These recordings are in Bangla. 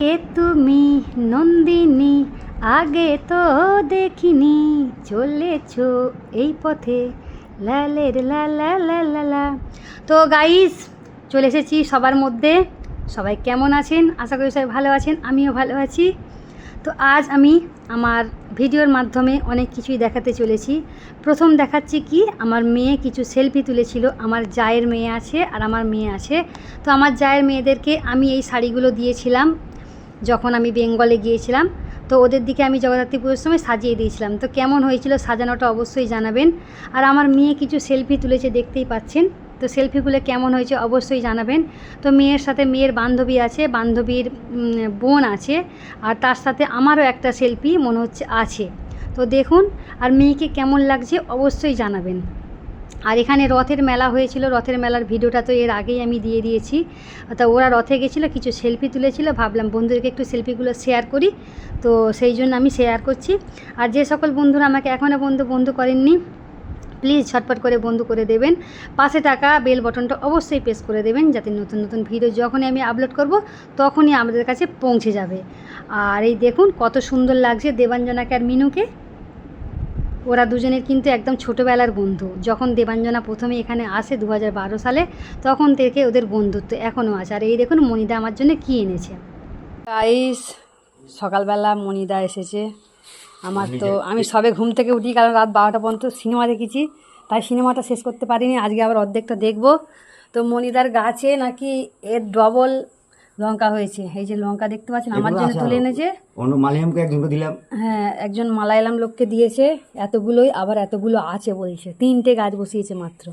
কে তুমি নন্দিনী, আগে তো দেখিনি, চলেছ এই পথে। লালের লা লা লা লা লা তো গাইস চলে এসেছি সবার মধ্যে। সবাই কেমন আছেন? আশা করি সবাই ভালো আছেন, আমিও ভালো আছি। তো আজ আমি আমার ভিডিওর মাধ্যমে অনেক কিছুই দেখাতে চলেছি। প্রথম দেখাচ্ছি কি, আমার মেয়ে কিছু সেলফি তুলেছিল, আমার জায়ের মেয়ে আছে আর আমার মেয়ে আছে। তো আমার জায়ের মেয়েদেরকে আমি এই শাড়িগুলো দিয়েছিলাম। যখন আমি বেঙ্গলে গিয়েছিলাম, তো ওদের দিকে আমি জগদ্ধাত্রী পুজোর সময় সাজিয়ে দিয়েছিলাম। তো কেমন হয়েছিল সাজানোটা অবশ্যই জানাবেন। আর আমার মেয়ে কিছু সেলফি তুলেছে, দেখতেই পাচ্ছেন। তো সেলফিগুলো কেমন হয়েছে অবশ্যই জানাবেন। তো মেয়ের সাথে মেয়ের বান্ধবী আছে, বান্ধবীর বোন আছে, আর তার সাথে আমারও একটা সেলফি মনে হচ্ছে আছে। তো দেখুন, আর মেয়েকে কেমন লাগছে অবশ্যই জানাবেন। আর এখানে রথের মেলা হয়েছিল, রথের মেলার ভিডিওটা তো এর আগেই আমি দিয়ে দিয়েছি। তা ওরা রথে গেছিল, কিছু সেলফি তুলেছিল, ভাবলাম বন্ধুদেরকে একটু সেলফিগুলো শেয়ার করি। তো সেই জন্য আমি শেয়ার করছি। আর যে সকল বন্ধুরা আমাকে এখনও বন্ধু বন্ধু করেননি প্লিজ ঝটপট করে বন্ধু করে দেবেন। পাশে টাকা বেল বটনটা অবশ্যই প্রেস করে দেবেন, যাতে নতুন নতুন ভিডিও যখনই আমি আপলোড করব, তখনই আমাদের কাছে পৌঁছে যাবে। আর এই দেখুন কত সুন্দর লাগছে দেবাঞ্জনাকে আর মিনুকে। ওরা দুজনের কিন্তু একদম ছোটোবেলার বন্ধু। যখন দেবাঞ্জনা প্রথমে এখানে আসে দু বারো সালে তখন থেকে ওদের বন্ধুত্ব এখনও আছে। আর এই দেখুন মনিদা আমার জন্য কী এনেছে। গাইস সকালবেলা মনিদা এসেছে। আমার তো আমি সবে ঘুম থেকে উঠি কারণ রাত বারোটা পর্যন্ত সিনেমা দেখেছি। তাই সিনেমাটা শেষ করতে পারিনি আজকে আবার অর্ধেকটা দেখব। তো মনিদার গাছে নাকি এর ডবল লঙ্কা হয়েছে। এই যে লঙ্কা দেখতে পাচ্ছেন আমার জন্য তুলে এনেছে। অন্য মালিয়ামকে একজনকে দিলাম। হ্যাঁ একজন মালায়ালাম লোককে দিয়েছে এতগুলোই আবার এতগুলো আছে বলছে। তিনটে গাছ বসিয়েছে মাত্র।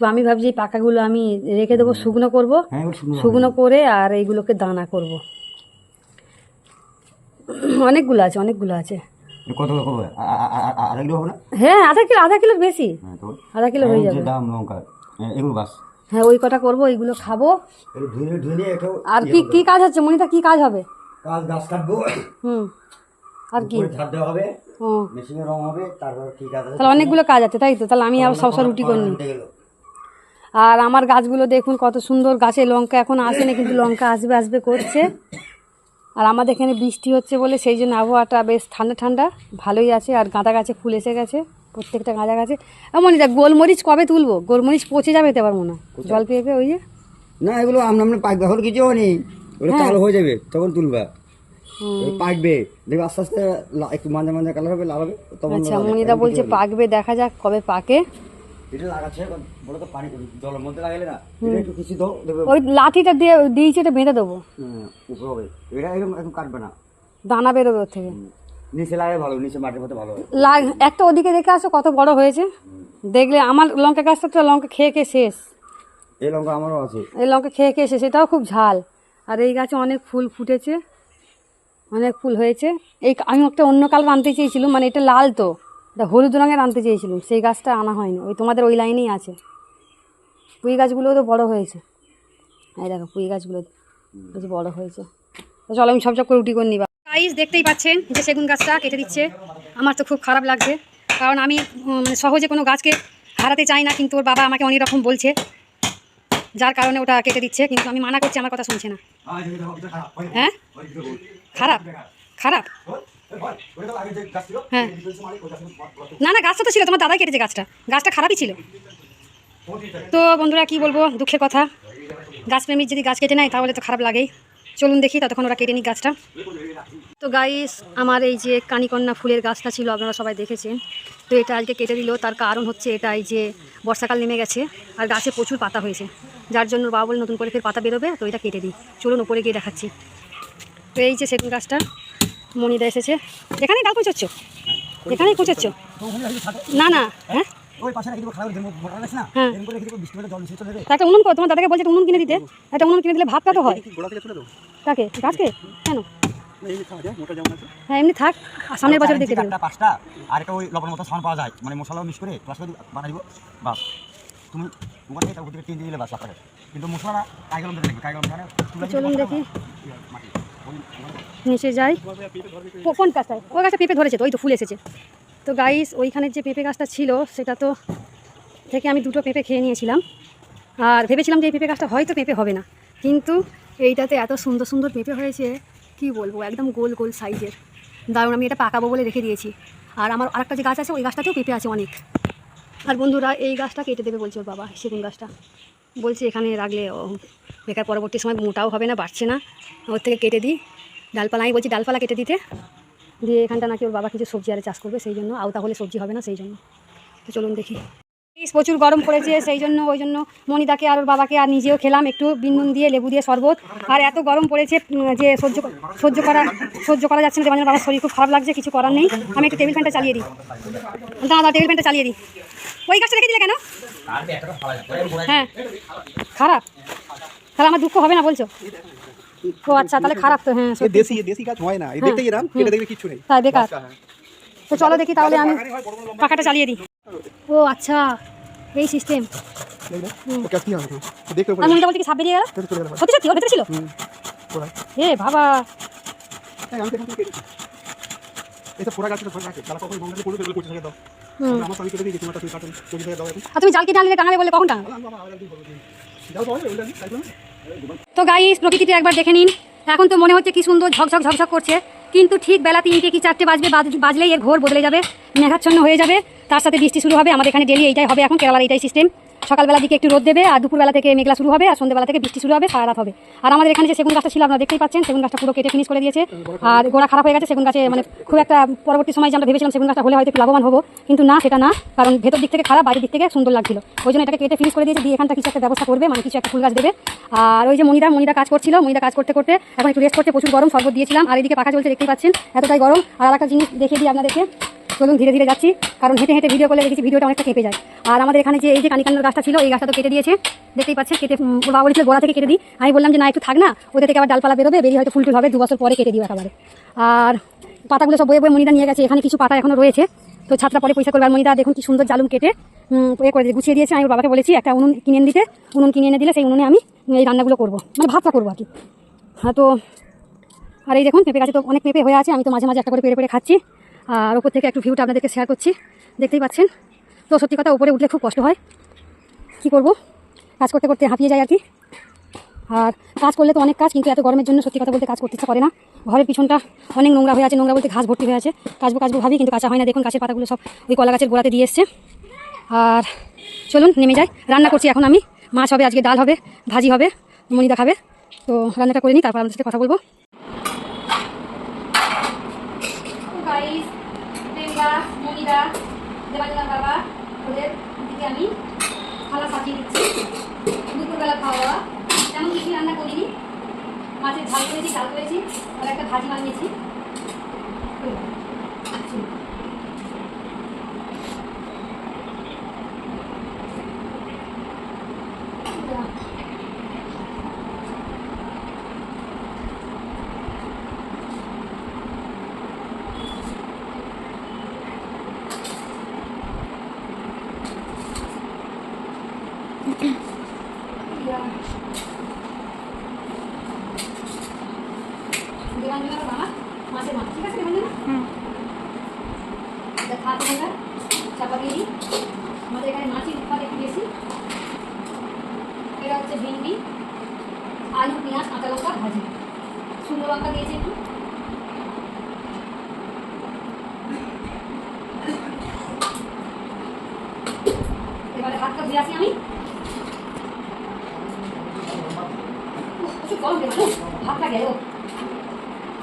তো আমি ভাবছি এই পাকাগুলো আমি রেখে দেবো শুকনো করব। হ্যাঁ শুকনো করে আর এইগুলোকে দানা করব। অনেকগুলো আছে অনেকগুলো আছে। কত আধা কিলো হবে না? হ্যাঁ আধা কিলো আধা কিলোর বেশি। হ্যাঁ আধা কিলো হয়ে যাবে। দাম লঙ্কা হ্যাঁ, এগুলো বাস। হ্যাঁ ওই কটা করব এইগুলো খাব। আর কি কি কাজ হচ্ছে মনিতা? কি কাজ হবে? কাজ গাছ কাটবো। হুম। আর কি? হবে। মেশিনে রং হবে তারপর কি কাজ তাহলে অনেকগুলো কাজ আছে তাই তো? তাহলে আমি আবার সব সব রুটি করে নিই। আর আমার গাছগুলো দেখুন কত সুন্দর গাছে লঙ্কা এখন আসেনি কিন্তু লঙ্কা আসবে আসবে করছে। আর আমাদের এখানে বৃষ্টি হচ্ছে বলে সেই জন্য আবহাওয়াটা বেশ ঠান্ডা ঠান্ডা। ভালোই আছে আর গাঁদা গাছে ফুল এসে গেছে। প্রত্যেকটা গাঁজা গাছে। এমনই দেখ গোলমরিচ কবে তুলবো? গোলমরিচ পচে যাবে তো পারব না জল পেয়ে পেয়ে ওই যে। না এগুলো আমরা আমরা পাকবে এখন কিছু নেই। ওগুলো কালো হয়ে যাবে তখন তুলবা। পাকবে। দেখবে আস্তে আস্তে একটু মাঝে মাঝে কালার হবে লাল হবে তখন আচ্ছা মনিদা বলছে পাকবে দেখা যাক কবে পাকে। এটা লাগাচ্ছে এখন তো পানি জলের মধ্যে লাগালে না এটা একটু কিছু দাও ওই লাঠিটা দিয়ে দিয়েছে এটা বেঁধে দেবো। উপরে হবে। এটা এরকম এখন কাটবে না। দানা বেরোবে ওর থেকে। নিচে ভালো নিচে মাটির মধ্যে ভালো লাগ একটা ওদিকে দেখে আসো কত বড় হয়েছে। দেখলে আমার লঙ্কা গাছটা তো লঙ্কা খেয়ে খেয়ে শেষ। এই লঙ্কা আমারও আছে। এই লঙ্কা খেয়ে খেয়ে শেষ এটাও খুব ঝাল। আর এই গাছে অনেক ফুল ফুটেছে অনেক ফুল হয়েছে। এই আমি একটা অন্য কালার আনতে চেয়েছিলাম মানে এটা লাল তো এটা হলুদ রঙের আনতে চেয়েছিলাম। সেই গাছটা আনা হয়নি ওই তোমাদের ওই লাইনেই আছে। পুঁই গাছগুলোও তো বড় হয়েছে। এই দেখো পুঁই গাছগুলো বেশ বড় হয়েছে। চলো আমি সব সব করে রুটি করে নিবা গাইস দেখতেই পাচ্ছেন যে সেগুন গাছটা কেটে দিচ্ছে। আমার তো খুব খারাপ লাগছে, কারণ আমি মানে সহজে কোনো গাছকে হারাতে চাই না, কিন্তু ওর বাবা আমাকে অনেক রকম বলছে। যার কারণে ওটা কেটে দিচ্ছে, কিন্তু আমি মানা করছি, আমার কথা শুনছে না। হ্যাঁ? খারাপ খারাপ। হ্যাঁ। না না, গাছটা তো ছিল, তোমার দাদাই কেটেছে গাছটা। গাছটা খারাপই ছিল। তো বন্ধুরা, কি বলব, দুঃখের কথা। গাছপ্রেমীর যদি গাছ কেটে নেয়, তাহলে তো খারাপ লাগেই। চলুন দেখি ততক্ষণ ওরা কেটে নিক গাছটা। তো গাইস আমার এই যে কানিকন্যা ফুলের গাছটা ছিল, আপনারা সবাই দেখেছেন। তো এটা আজকে কেটে দিল। তার কারণ হচ্ছে এটা এই যে বর্ষাকাল নেমে গেছে আর গাছে প্রচুর পাতা হয়েছে। যার জন্য বাবা বলে নতুন করে ফের পাতা বেরোবে, তো এটা কেটে দিই। চলুন উপরে গিয়ে দেখাচ্ছি। তো এই যে সেগুন গাছটা, মনিদা এসেছে। এখানেই ডাল কুচোচ্ছ এখানেই কুচোচ্ছ না না হ্যাঁ? ওই পাশে রেখে দেবো খারাপ মোটা গাছ না? হ্যাঁ। এরকম করে রেখে দেবো বৃষ্টি জল মিশিয়ে চলে যাবে? একটা উনুন কর তোমার দাদাকে বলছে উনুন কিনে দিতে। একটা উনুন কিনে দিলে ভাতটা তো হয়। তাকে গাছকে? কেন? হ্যাঁ এমনি থাক। সামনের বছর দেখে দেবো পাঁচটা আর একটা ওই লবণ মতো সামান পাওয়া যায়। মানে মশলাও মিক্স করে প্লাস করে বাস। তুমি ওখানে এটা ওদিকে তিন দিয়ে দিলে বাস আপনাকে কিন্তু মশলা কাইগলম চলুন দেখি। নিচে যাই। কোন গাছটায় ওই গাছটা পেঁপে ধরেছে তো, ওই তো ফুল এসেছে। তো গাইস ওইখানের যে পেঁপে গাছটা ছিল, সেটা তো থেকে আমি দুটো পেঁপে খেয়ে নিয়েছিলাম। আর ভেবেছিলাম যে এই পেঁপে গাছটা হয়তো পেঁপে হবে না। কিন্তু এইটাতে এত সুন্দর সুন্দর পেঁপে হয়েছে, কি বলব, একদম গোল গোল সাইজের। দারুণ, আমি এটা পাকাবো বলে রেখে দিয়েছি। আর আমার আরেকটা যে গাছ আছে, ওই গাছটাতেও পেঁপে আছে অনেক। আর বন্ধুরা, এই গাছটা কেটে দেবে বলছে ওর বাবা সেগুন গাছটা। বলছে এখানে রাখলে বেকার পরবর্তী সময় মোটাও হবে না, বাড়ছে না। ওর থেকে কেটে দিই। ডালপালা, আমি বলছি ডালপালা কেটে দিতে। দিয়ে এখানটা নাকি ওর বাবা কিছু সবজি আরে চাষ করবে, সেই জন্য আওতা হলে সবজি হবে না, সেই জন্য। তো চলুন দেখি। প্রচুর গরম পড়েছে, সেই জন্য, ওই জন্য মনিদাকে আর ওর বাবাকে আর নিজেও খেলাম, একটু বিনুন দিয়ে লেবু দিয়ে শরবত। আর এত গরম পড়েছে যে সহ্য সহ্য করা সহ্য করা যাচ্ছে না দেবাঞ্জন বাবার শরীর খুব খারাপ লাগছে, কিছু করার নেই। আমি একটু টেবিল ফ্যানটা চালিয়ে দিই। দাদা টেবিল ফ্যানটা চালিয়ে দিই। ওই গাছটা রেখে দিলে কেন? হ্যাঁ। খারাপ। তাহলে আমার দুঃখ হবে না বলছো? ও আচ্ছা তাহলে খারাপ তো হ্যাঁ দেশি দেশি গাছ হয় না। দেখতে এরাম কেটে দেখবে কিছু নেই। তাই বেকার। হ্যাঁ। তো চলো দেখি তাহলে আমি পাখাটা চালিয়ে দিই। ও আচ্ছা এই সিস্টেম আমি বলতে কি সাপ বেরিয়ে গেল? সত্যি সত্যি ওর ভেতরে ছিল এ বাবা। এটা পুরা গাছটা ধরে রাখে কখন দাও। হুম। আমার তো আমি কেটে তুমি টানলে টাঙাবে বলে কখন টাঙাবে তো গাইস প্রকৃতিটা একবার দেখে নিন। এখন তো মনে হচ্ছে কি সুন্দর ঝকঝক ঝকঝক করছে। কিন্তু ঠিক বেলা তিনটে কি চারটে বাজবে বাজ- বাজলেই এর ঘোর বদলে যাবে মেঘাচ্ছন্ন হয়ে যাবে। তার সাথে বৃষ্টি শুরু হবে আমাদের এখানে ডেলি এইটাই হবে এখন কেরালার এইটাই সিস্টেম সকালবেলা দিকে একটু রোদ দেবে, আর দুপুরবেলা থেকে মেঘলা শুরু হবে, আর সন্ধ্যেবেলা থেকে বৃষ্টি শুরু হবে, সারা রাত হবে। আর আমাদের এখানে যে সেগুন গাছটা ছিল, আপনারা দেখতেই পাচ্ছেন, সেগুন গাছটা পুরো কেটে ফিনিশ করে দিয়েছে। আর গোড়া খারাপ হয়ে গেছে, সেগুন গাছে মানে খুব একটা পরবর্তী সময় যে আমরা ভেবেছিলাম সেগুন গাছটা হলে হয়তো একটু লাভবান হব, কিন্তু না, সেটা না, কারণ ভেতর দিক থেকে খারাপ, বাইরের দিক থেকে সুন্দর লাগছিল। ওই জন্য এটাকে কেটে ফিনিশ করে দিয়েছে, দিয়ে এখানটা কিছু একটা ব্যবস্থা করবে মানে কিছু একটা ফুল গাছ দেবে। আর ওই যে মনিরা মনিরা কাজ করছিল, মনিরা কাজ করতে করতে এখন একটু রেস্ট করতে প্রচুর গরম, শরবত দিয়েছিলাম, আর এদিকে পাখা চলছে দেখতেই পাচ্ছেন, এতটাই গরম। আর একটা জিনিস দেখিয়ে দিই আপনাদেরকে, চলুন ধীরে ধীরে যাচ্ছি, কারণ হেঁটে হেঁটে ভিডিও করলে দেখেছি ভিডিওটা অনেকটা কেঁপে যায়। আর আমাদের এখানে যে এই যে কানিকান্নার গাছটা ছিল, এই গাছটা তো কেটে দিয়েছে। দেখতেই পাচ্ছেন, কেটে বাবা বলেছিল গোড়া থেকে কেটে দিই। আমি বললাম যে, না, একটু থাক না, ওদের থেকে আবার ডালপালা বেরোবে, বেরিয়ে হয়তো ফুল টুল হবে দু বছর পরে কেটে দিও একেবারে। আর পাতাগুলো সব বয়ে বয়ে মনিদা নিয়ে গেছে, এখানে কিছু পাতা এখনও রয়েছে। তো ছাত্রা পরে পয়সা করবে। আর মনিদা দেখুন কি সুন্দর জালুম কেটে এ করে গুছিয়ে দিয়েছে। আমি বাবাকে বলেছি, একটা উনুন কিনে এনে দিতে, উনুন কিনে এনে দিলে সেই উনুনে আমি এই রান্নাগুলো করব। মানে ভাতটা করব আর কি। হ্যাঁ তো, আর এই দেখুন, পেঁপে গাছে তো অনেক পেঁপে হয়ে আছে। আমি তো মাঝে মাঝে একটা করে পেরে পেরে খাচ্ছি। আর ওপর থেকে একটু ভিউটা আপনাদেরকে শেয়ার করছি। দেখতেই পাচ্ছেন? তো সত্যি কথা, উপরে উঠলে খুব কষ্ট হয়। কি করব? কাজ করতে করতে হাঁপিয়ে যায় আর কি। আর কাজ করলে তো অনেক কাজ, কিন্তু এত গরমের জন্য সত্যি কথা বলতে কাজ করতে ইচ্ছা করে না। ঘরের পিছনটা অনেক নোংরা হয়ে আছে, নোংরা বলতে ঘাস ভর্তি হয়ে আছে। কাজবো কাজবো ভাবি, কিন্তু কাঁচা হয় না। দেখুন গাছের পাতাগুলো সব ওই কলা গাছের গোড়াতে দিয়ে এসছে। আর চলুন, নেমে যাই। রান্না করছি এখন আমি। মাছ হবে, আজকে ডাল হবে, ভাজি হবে, মনিদা খাবে। তো রান্নাটা করে নিই তারপর আপনাদের সাথে কথা বলব। বাবা। ওদের দিকে আমি থালা পাঠিয়ে দিচ্ছি। দুপুরবেলা খাওয়া তেমন কিছু রান্না করিনি। মাছের ঝাল করেছি চাল করেছি, আর একটা ভাজি বানিয়েছি। দেবাঞ্জনার বাবা মাছের মাছ ঠিক আছে দেবাঞ্জনা এটা খাওয়া তোমরা চাপা দিয়ে দিই আমাদের এখানে মাছের উৎপাদ একটু বেশি এটা হচ্ছে ভেন্ডি আলু পেঁয়াজ কাঁচা লঙ্কা ভাজি শুকনো লঙ্কা দিয়েছি একটু এবারে হাতটা ধুয়ে আসি আমি উফ, প্রচুর গরম দেবো ভাতটা গেল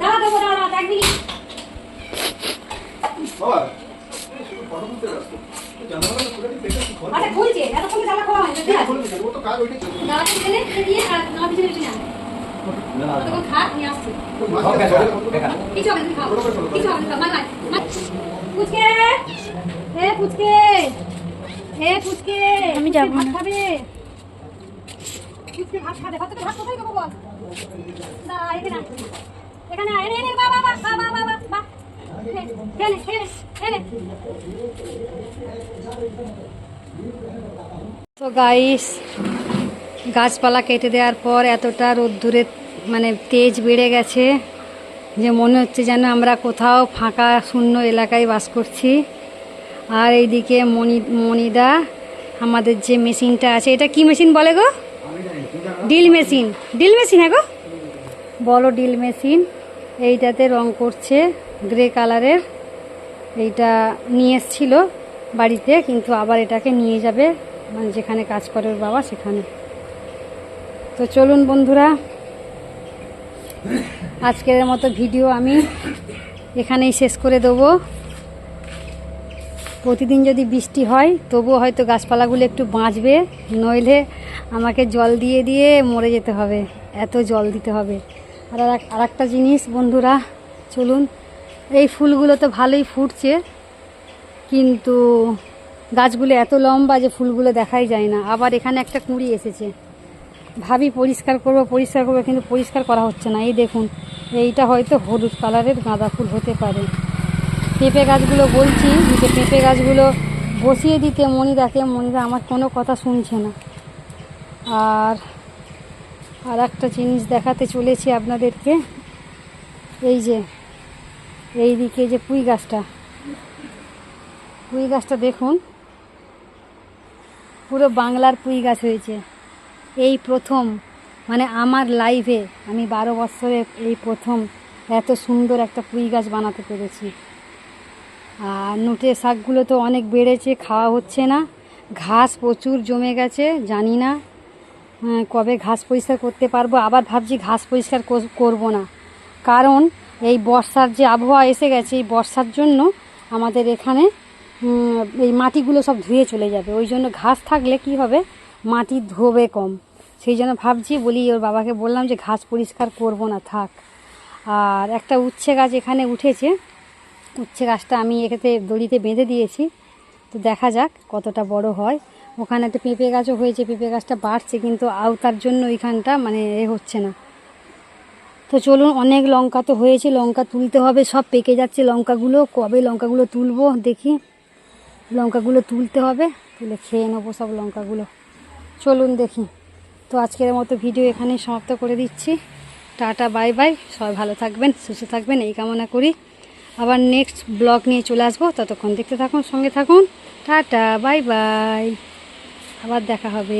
দাঁড়া দেবো দাঁড়া দেখে ঘর আচ্ছা খুলছে। এতক্ষণ জানলা খোলা দাঁড়াতে গেলে খেতে দিয়ে আর নামা পিছনে পিছনে আনো তখন খা নিয়ে আসছি। মাছ হবে, জলের হবে, মতো বেকার। কিছু হবে না না আমি যাব ভাত খাবে? ভাত খাবে। ভাত তো ভাত কোথায় দেবো বল? না এখানে। এখানে তো গাইস গাছপালা কেটে দেওয়ার পর এতটা রোদ্দুরে মানে তেজ বেড়ে গেছে যে মনে হচ্ছে যেন আমরা কোথাও ফাঁকা শূন্য এলাকায় বাস করছি। আর এইদিকে মনি মনিদা আমাদের যে মেশিনটা আছে এটা কি মেশিন বলে গো? Drill machine. ডিল মেশিন হ্যাঁ গো? বলো ডিল মেশিন। এইটাতে রং করছে গ্রে কালারের। এইটা নিয়ে এসছিল বাড়িতে, কিন্তু আবার এটাকে নিয়ে যাবে মানে যেখানে কাজ করে ওর বাবা, সেখানে। তো চলুন বন্ধুরা, আজকের মতো ভিডিও আমি এখানেই শেষ করে দেবো। প্রতিদিন যদি বৃষ্টি হয়, তবুও হয়তো গাছপালাগুলো একটু বাঁচবে, নইলে আমাকে জল দিয়ে দিয়ে মরে যেতে হবে, এত জল দিতে হবে। আর আর- একটা জিনিস, বন্ধুরা, চলুন। এই ফুলগুলো তো ভালোই ফুটছে, কিন্তু গাছগুলো এত লম্বা যে ফুলগুলো দেখাই যায় না। আবার এখানে একটা কুঁড়ি এসেছে। ভাবি পরিষ্কার করব, পরিষ্কার করব, কিন্তু পরিষ্কার করা হচ্ছে না। এই দেখুন, এইটা হয়তো হলুদ কালারের গাঁদা ফুল হতে পারে। পেঁপে গাছগুলো বলছি, যে পেঁপে গাছগুলো বসিয়ে দিতে মনিদাকে মনিদা আমার কোনো কথা শুনছে না। আর আর একটা জিনিস দেখাতে চলেছি আপনাদেরকে। এই যে, এই দিকে যে পুঁই গাছটা। পুঁই গাছটা দেখুন। পুরো বাংলার পুঁই গাছ হয়েছে। এই প্রথম মানে আমার লাইফে আমি বারো বছরে এই প্রথম এত সুন্দর একটা পুঁই গাছ বানাতে পেরেছি। আর নোটে শাকগুলো তো অনেক বেড়েছে, খাওয়া হচ্ছে না। ঘাস প্রচুর জমে গেছে, জানি না। কবে ঘাস পরিষ্কার করতে পারব? আবার ভাবছি ঘাস পরিষ্কার কর- করব না। কারণ এই বর্ষার যে আবহাওয়া এসে গেছে, এই বর্ষার জন্য আমাদের এখানে এই মাটিগুলো সব ধুয়ে চলে যাবে। ওই জন্য ঘাস থাকলে কি হবে? মাটি ধোবে কম। সেই জন্য ভাবছি, বলি ওর বাবাকে বললাম যে ঘাস পরিষ্কার করব না, থাক। আর একটা উচ্ছে গাছ এখানে উঠেছে। উচ্ছে গাছটা আমি এখানে দড়িতে বেঁধে দিয়েছি। তো দেখা যাক কতটা বড় হয়। ওখানে একটা পেঁপে গাছও হয়েছে, পেঁপে গাছটা বাড়ছে, কিন্তু আওতার জন্য ওইখানটা মানে এ হচ্ছে না। তো চলুন, অনেক লঙ্কা তো হয়েছে, লঙ্কা তুলতে হবে, সব পেকে যাচ্ছে লঙ্কাগুলো। কবে লঙ্কাগুলো তুলবো, দেখি। লঙ্কাগুলো তুলতে হবে, তুলে খেয়ে নেব সব লঙ্কাগুলো। চলুন দেখি। তো আজকের মতো ভিডিও এখানেই সমাপ্ত করে দিচ্ছি। Tata, bye bye. সবাই ভালো থাকবেন, সুস্থ থাকবেন, এই কামনা করি। আবার নেক্সট ব্লগ নিয়ে চলে আসব। ততক্ষণ দেখতে থাকুন, সঙ্গে থাকুন। Tata, bye bye. আবার দেখা হবে।